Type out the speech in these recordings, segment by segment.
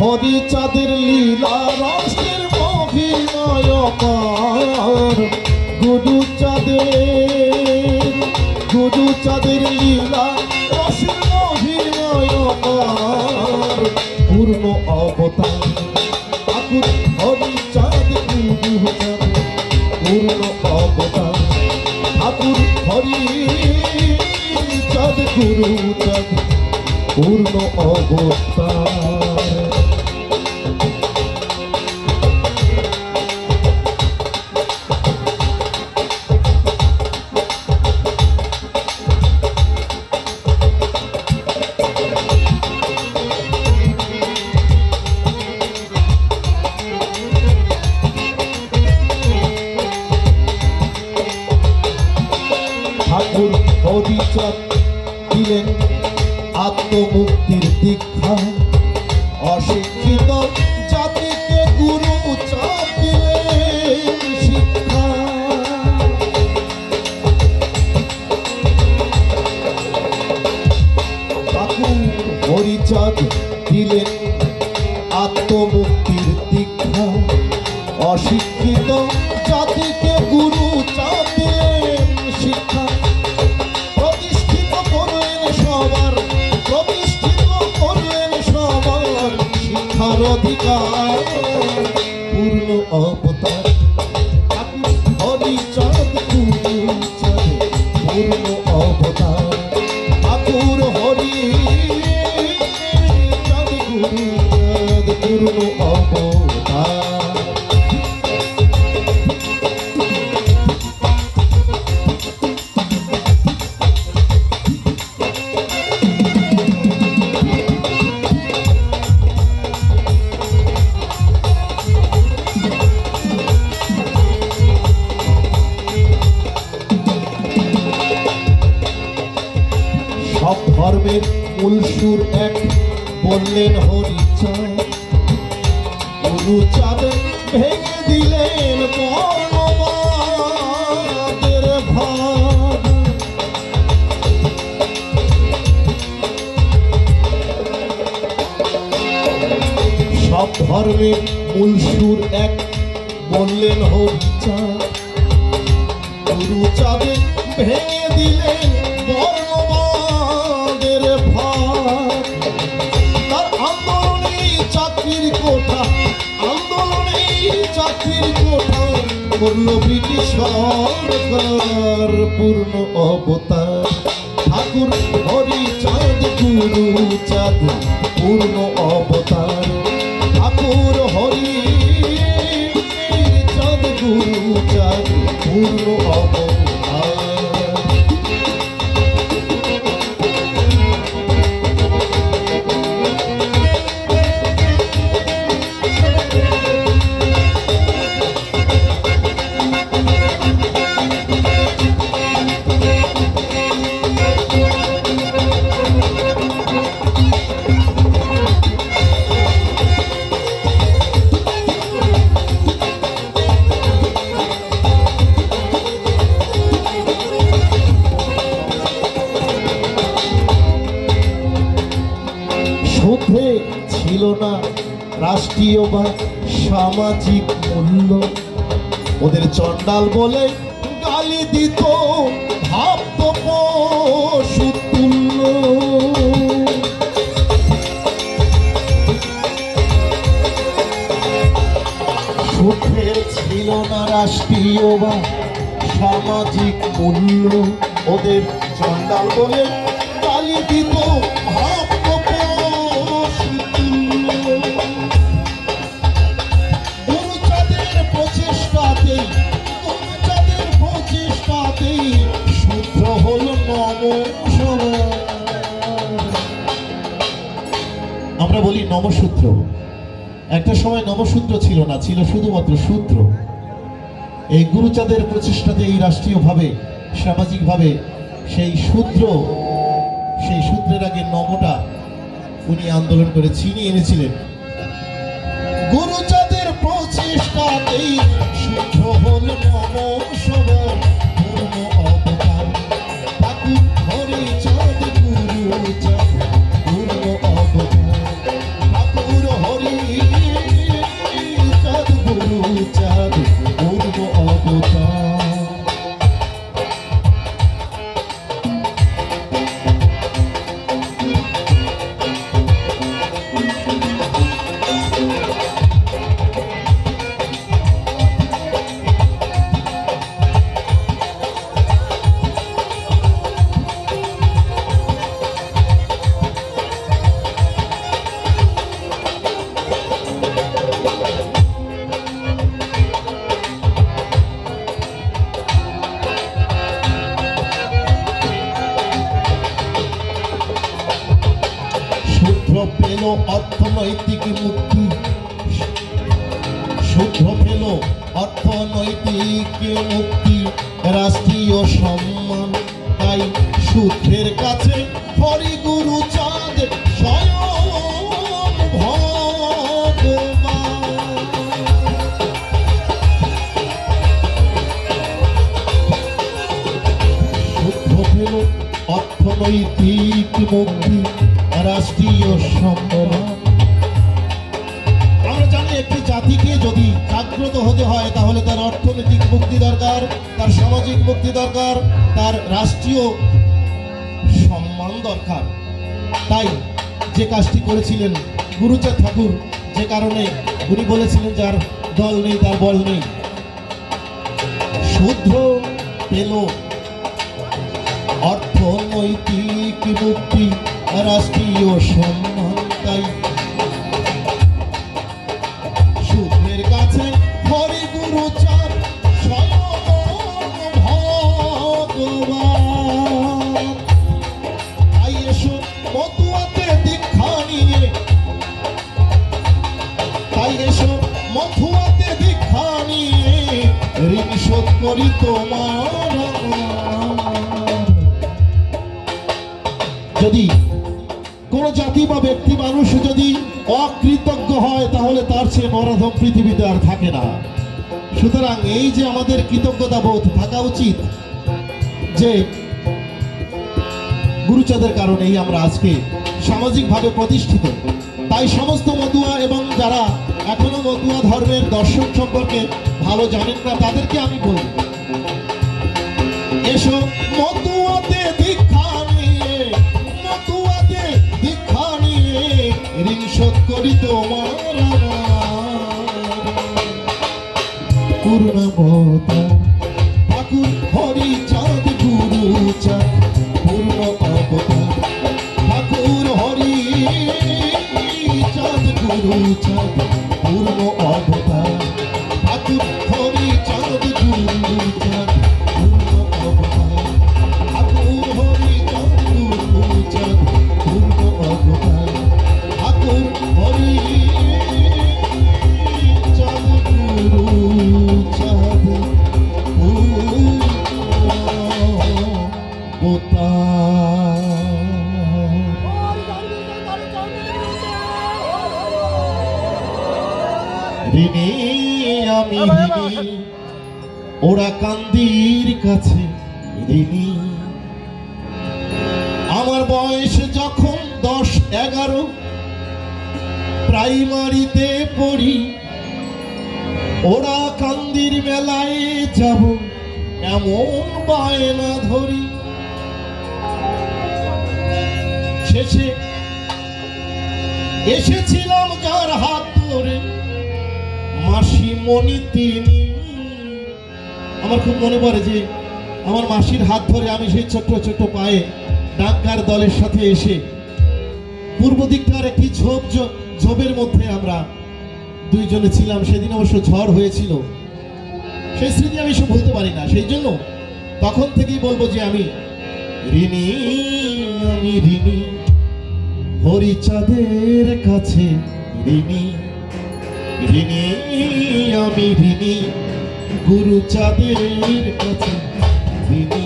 হরি চাঁদের লীলা রসের মহিমায় গুরু চাঁদের গুরু চাঁদের লীলা রসের মহিমায় পার পূর্ণ অবতার, ঠাকুর হরি চাঁদ গুরু পূর্ণ অবতার, ঠাকুর হরি চাঁদ গুরু চাঁদ। পূর্ণ অবতার। হরিচাঁদ দিলেন আত্মমুক্তির দীক্ষা। অশিক্ষিত জাতিকে গুরু চাঁদ শিক্ষা। প্রতিষ্ঠিত করলেন সবার, প্রতিষ্ঠিত করলেন সবার শিক্ষার অধিকার। পূর্ণ অবতার ভেঙে দিলেন সব ধর্মের মূল সুর এক বললেন হরিচাঁদ গুরু চাঁদে ভেঙে দিলেন করল ব্রিটিশ সরকার, পূর্ণ অবতার। ঠাকুর হরি চাঁদ গুরু চাঁদ পূর্ণ অবতার। ঠাকুর, হরি চাঁদ গুরু চাঁদ পূর্ণ অবতার। সামাজিক মূল্য। ওদের চণ্ডাল বলে গালি দিত ছিল না রাষ্ট্রীয় বা সামাজিক মূল্য। ওদের চণ্ডাল বলে একটা সময় নমসূত্র ছিল না, ছিল শুধুমাত্র সূত্র এই গুরুচাঁদের প্রচেষ্টাতে এই রাষ্ট্রীয়ভাবে, সামাজিকভাবে সেই সূত্র সেই সূত্রের আগে নবটা উনি আন্দোলন করে ছিনিয়ে এনেছিলেন। গুরুচাঁদের প্রচেষ্টাতেই শুদ্ধ হল নব সবার পূর্ণ অর্থনৈতিক মুক্তি রাষ্ট্রীয় সম্মান। তাই সূত্রের কাছে চাঁদ অর্থনৈতিক মুক্তি রাষ্ট্রীয় সম্মান। জাতিকে যদি জাগ্রত হতে হয়, তাহলে তার অর্থনৈতিক মুক্তি দরকার, তার সামাজিক মুক্তি দরকার, তার রাষ্ট্রীয় সম্মান দরকার। তাই যে কাজটি করেছিলেন গুরুচাঁদ ঠাকুর, যে কারণে উনি বলেছিলেন যার দল নেই, তার বল নেই। শুদ্ধ পেল। অর্থনৈতিক মুক্তি, রাষ্ট্রীয় সম্মান করি যদি কোন জাতি বা ব্যক্তি মানুষ যদি অকৃতজ্ঞ হয়, তাহলে তার নরধম পৃথিবীতে আর থাকে না। সুতরাং এই যে আমাদের কৃতজ্ঞতা বোধ, থাকা উচিত যে গুরুচাঁদের কারণেই আমরা আজকে সামাজিকভাবে প্রতিষ্ঠিত। তাই সমস্ত মতুয়া এবং যারা এখনও মতুয়া ধর্মের দর্শন সম্পর্কে ভালো জানেন না, তাদেরকে আমি বলব এসো, মতুয়াতে দীক্ষা নিয়ে, মতুয়াতে দীক্ষা নিয়ে ঋণ শোধ করি তোমার পূর্ণবতা ঠাকুর হরি চাঁদ, গুরু চাঁদ, পূর্ণ অবতার ঠাকুর হরি চাঁদ, গুরু চাঁদ, পূর্ণ অবতার আমি ওরা কান্দির কাছে আমার বয়স যখন দশ এগারো প্রাইমারিতে পড়ি ওরা কান্দির মেলায় যাব এমন বায়না ধরি। শেষে এসেছিলাম যার হাত ধরে। মাসি মনি তিনি। আমার খুব মনে পড়ে যে আমার মাসির হাত ধরে আমি সেই ছোট্ট ছোট্ট পায়ে ডাক্তার দলের সাথে এসে পূর্ব দিকটার একটি ঝোপ ঝোপ- ঝোপের মধ্যে আমরা দুইজনে ছিলাম। সেদিন অবশ্য ঝড় হয়েছিল। সেই স্মৃতি আমি সব ভুলতে পারি না। সেই জন্য তখন থেকেই বলব যে আমি ঋণী আমি ঋণী। হরিচাঁদের কাছে ঋণী। ঋণী আমি ঋণী। গুরুচাঁদের কাছে ঋণী।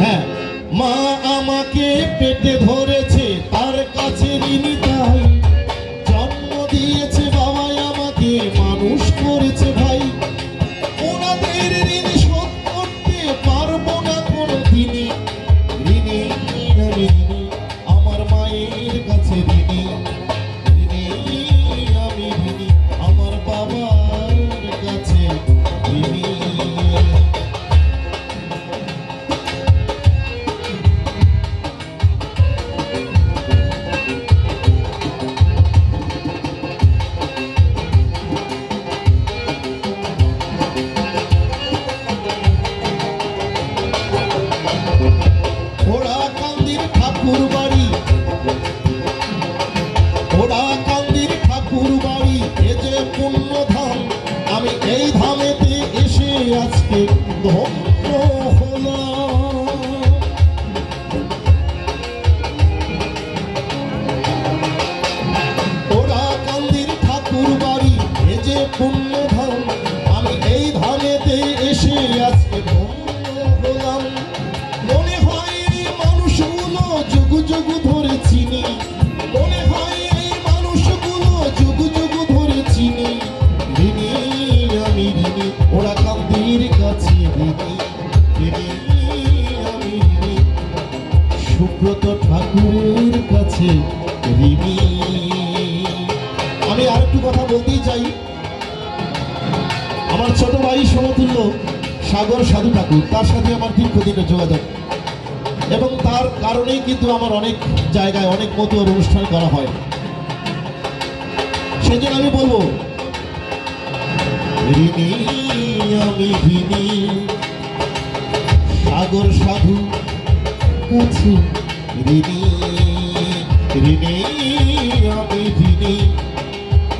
হ্যাঁ মা আমাকে পেটে ধরেছে সুব্রত ঠাকুরের কাছে আমি আর একটু কথা বলতেই চাই। আমার ছোট ভাই সমতুল্য সাগর সাধু ঠাকুর, তার সাথে আমার দীর্ঘদিনের যোগাযোগ। এবং তার কারণেই কিন্তু আমার অনেক জায়গায় অনেক মতো অনুষ্ঠান করা হয়। সেজন্য আমি বলব ঋণী আমি ঋণী। সাগর সাধু, কাছে ঋণী। ঋণী আমি ঋণী।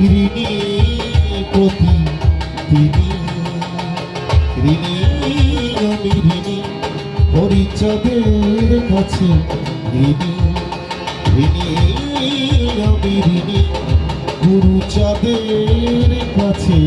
ঋণী প্রতি দিনী ঋণী আমি ঋণী। হরিচাঁদের কাছে ঋণী। ঋণী আমি ঋণী। গুরুচাঁদের কাছে।